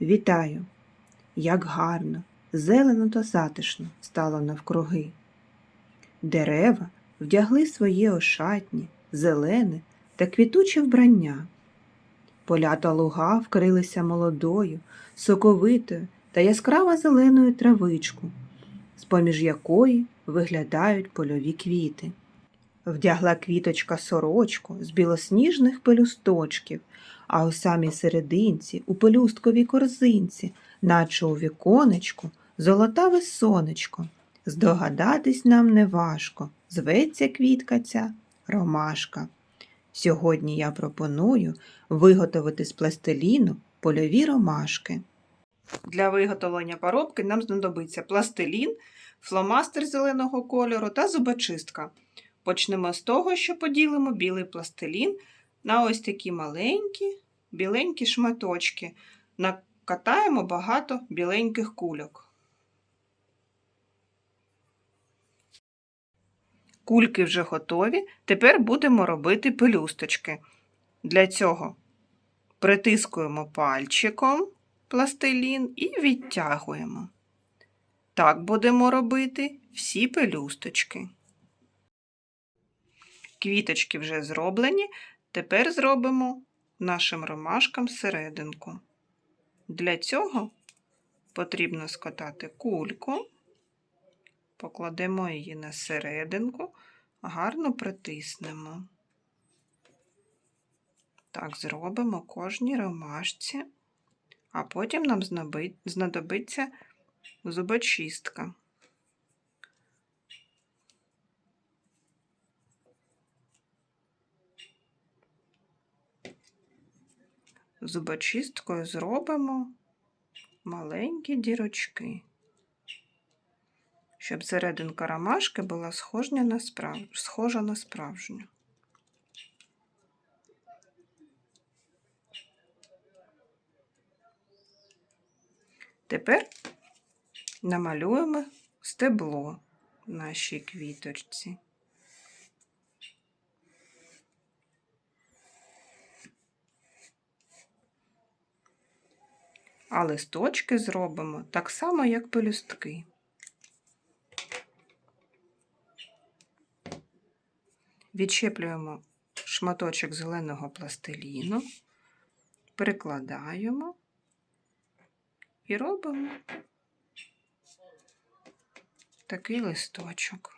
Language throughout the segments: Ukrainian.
Вітаю! Як гарно, зелено та затишно стало навкруги. Дерева вдягли своє ошатні, зелене та квітуче вбрання. Поля та луга вкрилися молодою, соковитою та яскраво зеленою травичку, з-поміж якої виглядають польові квіти. Вдягла квіточка сорочку з білосніжних пелюсточків, а у самій серединці, у пелюстковій корзинці, наче у віконечку, золотаве сонечко. Здогадатись нам неважко, зветься квітка ця ромашка. Сьогодні я пропоную виготовити з пластиліну польові ромашки. Для виготовлення поробки нам знадобиться пластилін, фломастер зеленого кольору та зубочистка. Почнемо з того, що поділимо білий пластилін на ось такі маленькі біленькі шматочки. Накатаємо багато біленьких кульок. Кульки вже готові. Тепер будемо робити пелюсточки. Для цього притискуємо пальчиком пластилін і відтягуємо. Так будемо робити всі пелюсточки. Квіточки вже зроблені. Тепер зробимо нашим ромашкам серединку. Для цього потрібно скотати кульку, покладемо її на серединку, гарно притиснемо. Так, зробимо кожній ромашці, а потім нам знадобиться зубочистка. Зубочисткою зробимо маленькі дірочки, щоб серединка ромашки була схожа на, справ... схожа на справжню. Тепер намалюємо стебло нашій квіточці. А листочки зробимо так само, як пелюстки. Відчеплюємо шматочок зеленого пластиліну, перекладаємо і робимо такий листочок.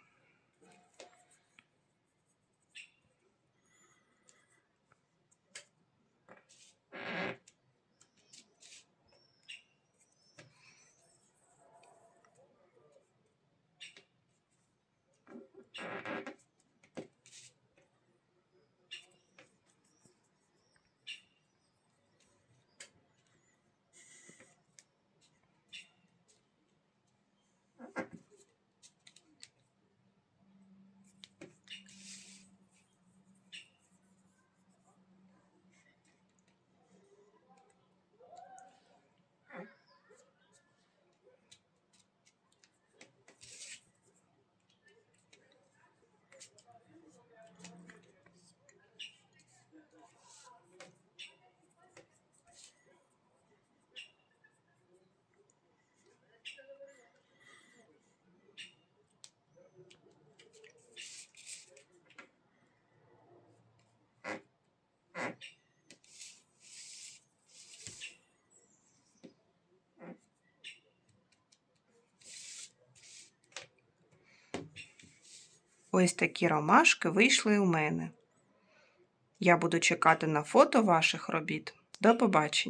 Ось такі ромашки вийшли у мене. Я буду чекати на фото ваших робіт. До побачення!